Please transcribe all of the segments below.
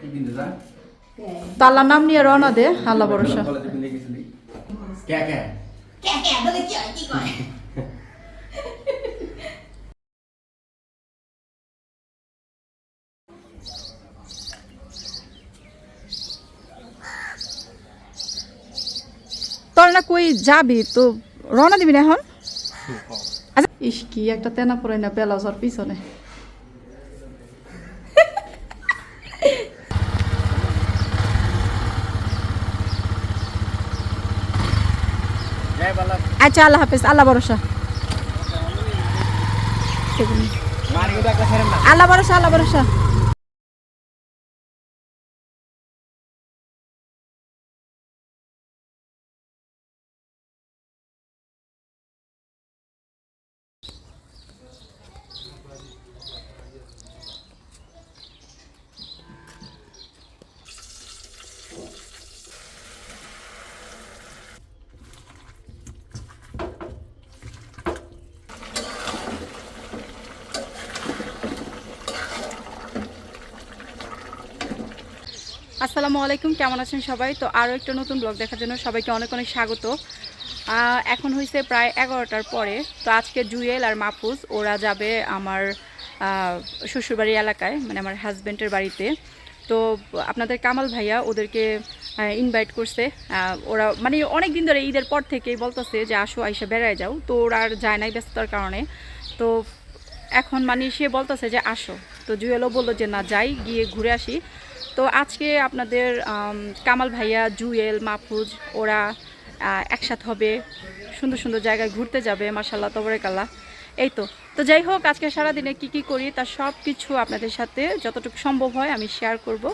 কি কিনতে যা তো নাম নিয়ে রওনা দে আল্লাহ ভরসা। কলেজে কিনে গেছিলি কে কে? কে কে? বলে কি কি কয় তোর না কই যাবি? তো রওনা দিবি না এখন? আচ্ছা ইস কি একটা তেনা পড়ে না বেলাস পিছনে জয় বালা আচ্ছা আল্লাহ হাফেজ আল্লাহ ভরসা। আল্লাহ ভরসা আল্লাহ ভরসা। আসসালামু আলাইকুম, কেমন আছেন সবাই? তো আরও একটা নতুন ব্লগ দেখার জন্য সবাইকে অনেক অনেক স্বাগত। এখন হয়েছে প্রায় এগারোটার পরে। তো আজকে জুয়েল আর মাহফুজ, ওরা যাবে আমার শ্বশুরবাড়ি এলাকায় মানে আমার হাজব্যান্ডের বাড়িতে। তো আপনাদের কামাল ভাইয়া ওদেরকে ইনভাইট করছে। ওরা মানে অনেক দিন ধরে ঈদের পর থেকেই বলতেছে যে, আসো, আইসা বেড়ায় যাও। তো ওরা আর যায় নাই ব্যস্ততার কারণে। তো এখন মানে সে বলতেছে যে, আসো। তো জুয়েলও বলল যে, না, যাই, গিয়ে ঘুরে আসি। তো আজকে আপনাদের কামাল ভাইয়া, জুয়েল, মাহফুজ, ওরা একসাথ হবে। সুন্দর সুন্দর জায়গায় ঘুরতে যাবে মার্শাল্লাহ তবরেকাল্লা এই তো। তো যাই হোক, আজকে সারাদিনে কী কী করি তার সব কিছু আপনাদের সাথে যতটুকু সম্ভব হয় আমি শেয়ার করব।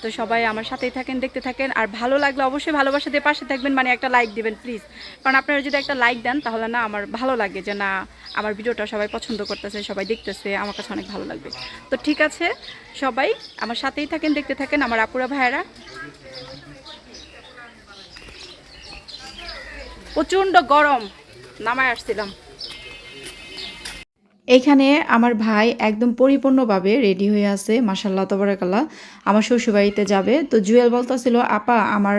তো সবাই আমার সাথেই থাকেন, দেখতে থাকেন। আর ভালো লাগলে অবশ্যই ভালোবাসা দিয়ে পাশে থাকবেন মানে একটা লাইক দিবেন প্লিজ কারণ আপনারা যদি একটা লাইক দেন, তাহলে না আমার ভালো লাগে যে না, আমার ভিডিওটা সবাই পছন্দ করতেছে, সবাই দেখতেছে, আমার কাছে অনেক ভালো লাগবে। তো ঠিক আছে, সবাই আমার সাথেই থাকেন, দেখতে থাকেন, আমার আপুরা, ভাইয়েরা। প্রচণ্ড গরম, নামায় আসছিলাম। এইখানে আমার ভাই একদম পরিপূর্ণভাবে রেডি হয়ে আছে মাসাল্লাহ তবরাকাল্লাহ। আমার শ্বশুরবাড়িতে যাবে। তো জুয়েল বলতেছিল, আপা, আমার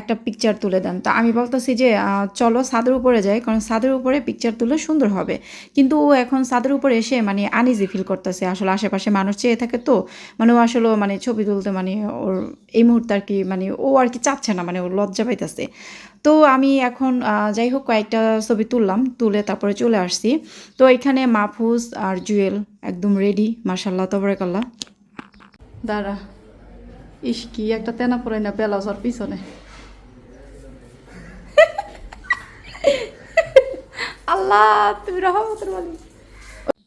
একটা পিকচার তুলে দেন। তো আমি বলতেছি যে চলো ছাদের উপরে যাই, কারণ ছাদের উপরে পিকচার তুলে সুন্দর হবে। কিন্তু ও এখন ছাদের উপরে এসে মানে আনইজি ফিল করতেছে। আসলে আশেপাশে মানুষ চেয়ে থাকে তো মানে ও আসলে মানে ছবি তুলতে মানে ওর, এই মুহূর্তে আর কি মানে ও আর কি চাচ্ছে না মানে ওর লজ্জা পাইতেছে। তো আমি এখন যাই হোক কয়েকটা ছবি তুললাম, তুলে তারপরে চলে আসছি। তো এখানে মাহফুজ আর জুয়েল একদম রেডি মার্শাল্লাহ তবরেকাল্লাহ। দাঁড়া, ইস কি একটা তেনা পড়ে না বেলাস আর পিছনে। আল্লাহ, তুমি রহমতের মালিক।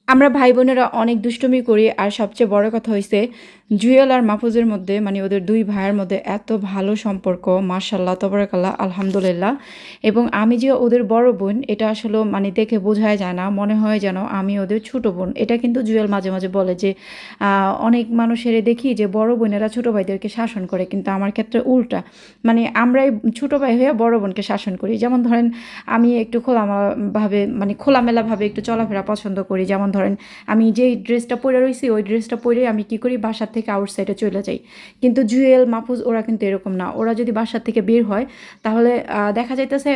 আমরা ভাই বোনেরা অনেক দুষ্টুমি করি, আর সবচেয়ে বড় কথা হয়েছে জুয়েল আর মাহফুজের মধ্যে মানে ওদের দুই ভাইয়ের মধ্যে এত ভালো সম্পর্ক মার্শাল্লাহ তবরাকাল্লাহ, আলহামদুলিল্লাহ। এবং আমি যে ওদের বড় বোন, এটা আসলে মানে দেখে বোঝাই যায় না, মনে হয় যেন আমি ওদের ছোট বোন। এটা কিন্তু জুয়েল মাঝে মাঝে বলে যে অনেক মানুষের দেখি যে বড় বোনেরা ছোট ভাইদেরকে শাসন করে, কিন্তু আমার ক্ষেত্রে উল্টা। মানে আমরাই ছোট ভাই হয়ে বড় বোনকে শাসন করি। যেমন ধরেন, আমি একটু খোলাভাবে মানে খোলামেলাভাবে একটু চলাফেরা পছন্দ করি, যেমন ধরেন, আমি যেই ড্রেসটা পরে রয়েছি ওই ড্রেসটা পরে আমি কি করি, বাসার থেকে আউটসাইডে চলে যাই। কিন্তু জুয়েল, মাহফুজ ওরা কিন্তু এরকম না। ওরা যদি বাসার থেকে বের হয়, তাহলে দেখা যাইতেছে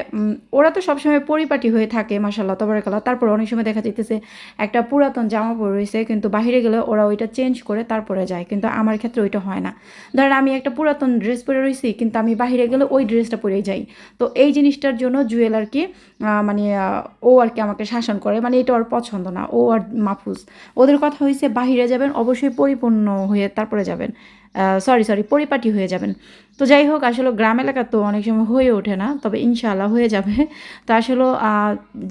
ওরা তো সবসময় পরিপাটি হয়ে থাকে মাসাল্লাহ তবরাকাল্লাহ। তারপর অনেক সময় দেখা যাইতেছে, একটা পুরাতন জামা পরে রয়েছে কিন্তু বাইরে গেলে ওরা ওইটা চেঞ্জ করে তারপরে যায়। কিন্তু আমার ক্ষেত্রে ওইটা হয় না। ধরেন, আমি একটা পুরাতন ড্রেস পরে রয়েছি কিন্তু আমি বাইরে গেলে ওই ড্রেসটা পরেই যাই। তো এই জিনিসটার জন্য জুয়েল আর কি মানে ও আর কি আমাকে শাসন করে। মানে এটা ওর পছন্দ না। ও আর মাহফুজ। ওদের কথা হয়েছে বাহিরে যাবেন, অবশ্যই পরিপূর্ণ হয়ে তারপরে যাবেন। সরি সরি পরিপাটি হয়ে যাবেন। তো যাই হোক, আসলে গ্রাম এলাকা তো অনেক সময় হয়ে ওঠে না, তবে ইনশাআল্লাহ হয়ে যাবে। তো আসলে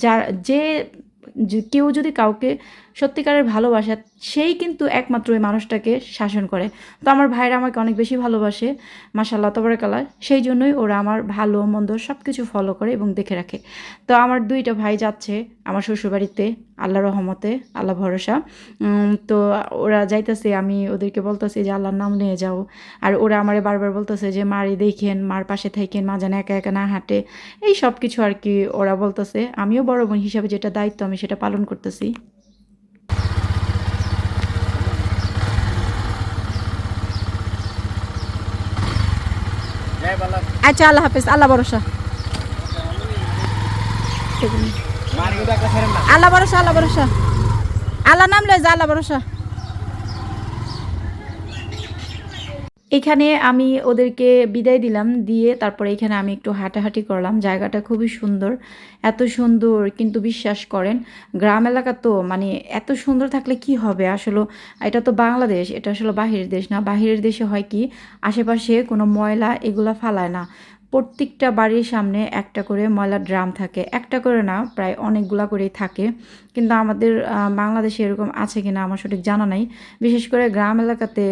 যার যে কেউ যদি কাউকে সত্যিকারের ভালোবাসে, সেই কিন্তু একমাত্র ওই মানুষটাকে শাসন করে। তো আমার ভাইরা আমাকে অনেক বেশি ভালোবাসে মাসাল্লাহ তবরকাল্লা সেই জন্যই ওরা আমার ভালো, মন্দ সব কিছু ফলো করে এবং দেখে রাখে। তো আমার দুইটা ভাই যাচ্ছে আমার শ্বশুরবাড়িতে আল্লাহ রহমতে, আল্লাহ ভরসা। তো ওরা যাইতেছে, আমি ওদেরকে বলতেছি যে, আল্লাহর নাম নিয়ে যাও। আর ওরা আমারে বারবার বলতেছে যে, মারি দেখেন, মার পাশে থাকেন মা যেন একা একা না হাঁটে। এই সব কিছু আর কি ওরা বলতেছে। আমিও বড় বোন হিসাবে যেটা দায়িত্ব আমি সেটা সেটা পালন করতেছি। আচ্ছা আল্লাহ হাফেজ আল্লাহ ভরসা। আল্লাহ ভরসা আল্লাহ ভরসা। আল্লাহ নাম লয় যা আল্লাহ ভরসা। এখানে আমি ওদেরকে বিদায় দিলাম, দিয়ে তারপরে এখানে আমি একটু হাঁটাহাঁটি করলাম। জায়গাটা খুবই সুন্দর, এত সুন্দর কিন্তু বিশ্বাস করেন। গ্রাম এলাকা তো মানে এত সুন্দর থাকলে কি হবে? আসলে এটা তো বাংলাদেশ, এটা আসলে বাহিরের দেশ না। বাহিরের দেশে হয় কি, আশেপাশে কোনো ময়লা এগুলা ফালায় না। প্রত্যেকটা বাড়ির সামনে একটা করে ময়লার ড্রাম থাকে। একটা করে না, প্রায় অনেকগুলা করেই থাকে। কিন্তু আমাদের বাংলাদেশে এরকম আছে কিনা আমার সঠিক জানা নাই। বিশেষ করে গ্রাম এলাকাতে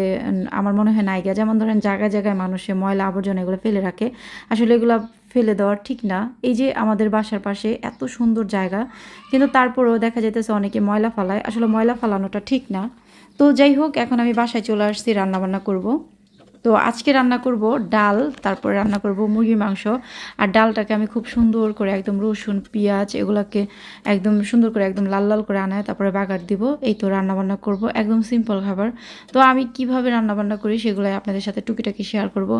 আমার মনে হয় নাইগা যেমন ধরেন জায়গায় জায়গায় মানুষে ময়লা আবর্জনা এগুলো ফেলে রাখে। আসলে এগুলো ফেলে দেওয়া ঠিক না। এই যে আমাদের বাসার পাশে এত সুন্দর জায়গা, কিন্তু তারপরেও দেখা যেতেছে অনেকে ময়লা ফালায়। আসলে ময়লা ফালানোটা ঠিক না। তো যাই হোক, এখন আমি বাসায় চলে আসছি, রান্নাবান্না করব। তো আজকে রান্না করব ডাল, তারপরে রান্না করব মুরগির মাংস। আর ডালটাকে আমি খুব সুন্দর করে একদম রসুন, পেঁয়াজ এগুলাকে একদম সুন্দর করে একদম লাল লাল করে আনায় তারপরে বাগার দিব। এই তো রান্নাবান্না করব, একদম সিম্পল খাবার। তো আমি কীভাবে রান্নাবান্না করি সেগুলাই আপনাদের সাথে টুকিটাকি শেয়ার করব।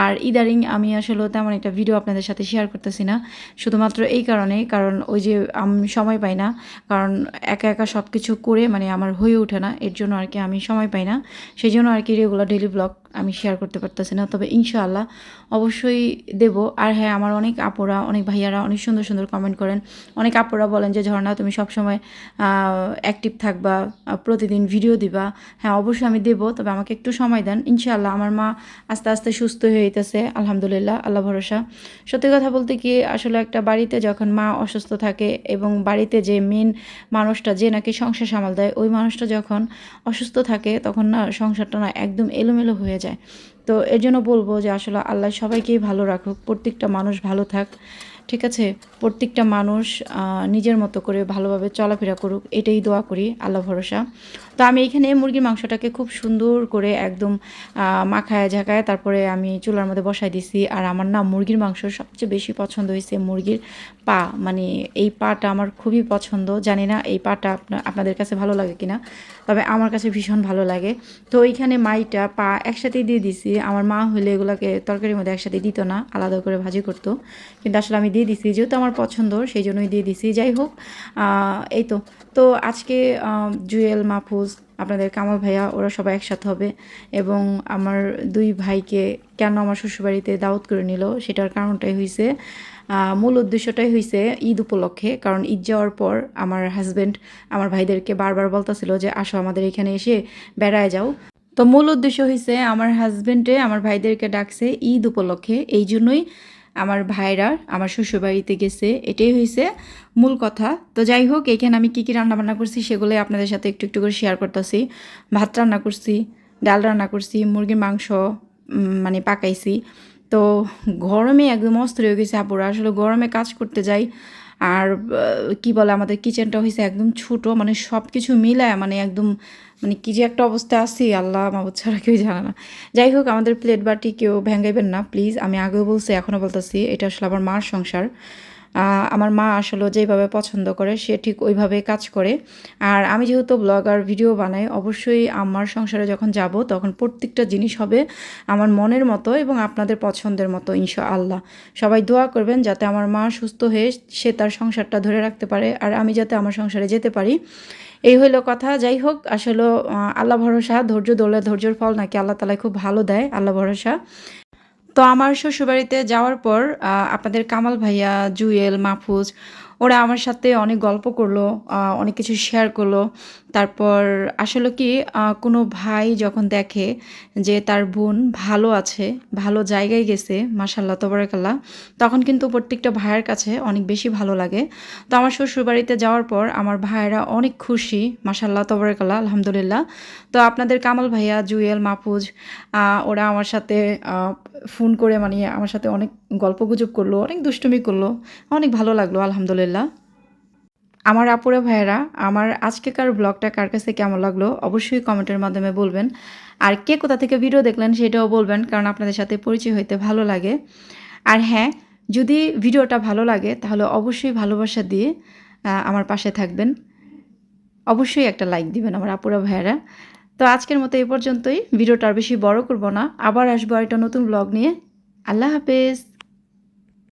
আর ইদারিং আমি আসলে তেমন একটা ভিডিও আপনাদের সাথে শেয়ার করতেছি না। শুধুমাত্র এই কারণে কারণ ওই যে আমি সময় পাই না, কারণ একা একা সব কিছু করে মানে আমার হয়ে ওঠে না, এর জন্য আর কি আমি সময় পাই না। সেই জন্য আর কি রেগুলার ডেলি ব্লগ আমি শেয়ার করতে পারতেছি না, তবে ইনশাআল্লাহ অবশ্যই দেব। আর হ্যাঁ আমার অনেক আপুরা, অনেক ভাইয়ারা অনেক সুন্দর সুন্দর কমেন্ট করেন। অনেক আপুরা বলেন যে, ঝর্ণা, তুমি সবসময় অ্যাক্টিভ থাকবা প্রতিদিন ভিডিও দিবা। হ্যাঁ অবশ্যই আমি দেবো, তবে আমাকে একটু সময় দেন। ইনশাআল্লাহ আমার মা আস্তে আস্তে সুস্থ হয়ে যেতেছে আলহামদুলিল্লাহ, আল্লাহ ভরসা। সত্যি কথা বলতে কি, আসলে একটা বাড়িতে যখন মা অসুস্থ থাকে এবং বাড়িতে যে মেন মানুষটা যে নাকি সংসার সামাল দেয়, ওই মানুষটা যখন অসুস্থ থাকে, তখন না সংসারটা না একদম এলোমেলো হয়ে যায়। তো এর জন্য বলব যে আসলে আল্লাহ সবাইকেই ভালো রাখুক, প্রত্যেকটা মানুষ ভালো থাক। ঠিক আছে? প্রত্যেকটা মানুষ নিজের মতো করে ভালোভাবে চলাফেরা করুক, এটাই দোয়া করি, আল্লাহ ভরসা। তো আমি এখানে মুরগির মাংসটাকে খুব সুন্দর করে একদম মাখায় ঝাঁকায় তারপরে আমি চুলার মধ্যে বসাই দিছি। আর আমার না মুরগির মাংস সবচেয়ে বেশি পছন্দ হয়েছে মুরগির পা। মানে এই পাটা আমার খুবই পছন্দ। জানি না এই পাটা আপনা- আপনাদের কাছে ভালো লাগে কিনা, তবে আমার কাছে ভীষণ ভালো লাগে। তো এইখানে মাইটা, পা একসাথেই দিয়ে দিছি। আমার মা হলে এগুলোকে তরকারির মধ্যে একসাথে দিত না, আলাদা করে ভাজি করতো। কিন্তু আসলে আমি দিয়ে দিছি, যেহেতু আমার পছন্দ সেই জন্যই দিয়ে দিছি, যাই হোক এই তো। তো আজকে জুয়েল, মাহফুজ, আপনাদের কামাল ভাইয়া, ওরা সবাই একসাথে হবে, এবং আমার দুই ভাইকে কেন আমার শ্বশুরবাড়িতে দাওয়াত করে নিল, সেটার কারণটাই হয়েছে মূল উদ্দেশ্যটাই হয়েছে ঈদ উপলক্ষে, কারণ ঈদ যাওয়ার পর আমার হাজব্যান্ড আমার ভাইদেরকে বারবার বলতেছিল যে, আসো আমাদের এখানে এসে বেড়ায় যাও। তো মূল উদ্দেশ্য হয়েছে আমার হাজব্যান্ডে আমার ভাইদেরকে ডাকছে ঈদ উপলক্ষে, এই জন্যই আমার ভাইরা, আমার শ্বশুরবাড়িতে গেছে, এটাই হয়েছে মূল কথা। তো যাই হোক এখানে আমি কী কী রান্না বান্না করছি সেগুলোই আপনাদের সাথে একটু একটু করে শেয়ার করতেছি। ভাত রান্না করছি, ডাল রান্না করছি, মুরগির মাংস মানে পাকাইছি। তো গরমে একদম অস্থির হয়ে গেছে আপুরা। আসলে গরমে কাজ করতে যাই আর কি বলে আমাদের কিচেনটা হয়েছে একদম ছোট মানে সব কিছু মিলায় মানে একদম মানে কি যে একটা অবস্থা আছি, আল্লাহ মাবুদ ছাড়া কেউ জানে না। যাই হোক, আমাদের প্লেট বাটি কেউ ভেঙ্গাইবেন না প্লিজ আমি আগেও বলছি এখনও বলতেছি, এটা আসলে আমার মার সংসার। আমার মা আসলে যেভাবে পছন্দ করে, সে ঠিক ওইভাবে কাজ করে। আর আমি যেহেতু ব্লগার, ভিডিও বানাই, অবশ্যই আমার সংসারে যখন যাব, তখন প্রত্যেকটা জিনিস হবে আমার মনের মতো এবং আপনাদের পছন্দের মতো ইনশা আল্লাহ সবাই দোয়া করবেন যাতে আমার মা সুস্থ হয়ে সে তার সংসারটা ধরে রাখতে পারে আর আমি যাতে আমার সংসারে যেতে পারি। এই হইল কথা। যাই হোক, আসলে আল্লাহ ভরসা, ধৈর্য ধরলে ধৈর্যর ফল নাকি আল্লাহ তালা খুব ভালো দেয়, আল্লাহ ভরসা। তো আমার শ্বশুরবাড়িতে যাওয়ার পর আপনাদের কামাল ভাইয়া, জুয়েল, মাহফুজ, ওরা আমার সাথে অনেক গল্প করল অনেক কিছু শেয়ার করল। তারপর আসলে কি কোনো ভাই যখন দেখে যে তার বোন ভালো আছে, ভালো জায়গায় গেছে মাসাল্লাহ তবরাকাল্লাহ, তখন কিন্তু প্রত্যেকটা ভাইয়ের কাছে অনেক বেশি ভালো লাগে। তো আমার শ্বশুরবাড়িতে যাওয়ার পর আমার ভাইয়েরা অনেক খুশি মাসাল্লাহ তবরাকাল্লাহ, আলহামদুলিল্লাহ। তো আপনাদের কামাল ভাইয়া, জুয়েল, মাহফুজ ওরা আমার সাথে ফোন করে মানে আমার সাথে অনেক গল্প গুজব করল, অনেক দুষ্টুমি করল, অনেক ভালো লাগল, আলহামদুলিল্লাহ। আমার আপুরা ভাইয়েরা, আমার আজকেকার ব্লগটা কার কাছে কেমন লাগল অবশ্যই কমেন্টের মাধ্যমে বলবেন। আর কে কোথা থেকে ভিডিও দেখলেন সেটাও বলবেন, কারণ আপনাদের সাথে পরিচয় হইতে ভালো লাগে। আর হ্যাঁ যদি ভিডিওটা ভালো লাগে, তাহলে অবশ্যই ভালোবাসা দিয়ে আমার পাশে থাকবেন। অবশ্যই একটা লাইক দিবেন আমার আপুরা ভাইয়েরা। তো আজকের মতো এই পর্যন্তই। ভিডিওটা আর বেশি বড় করব না। আবার আসব একটা নতুন ব্লগ নিয়ে। আল্লাহ হাফেজ।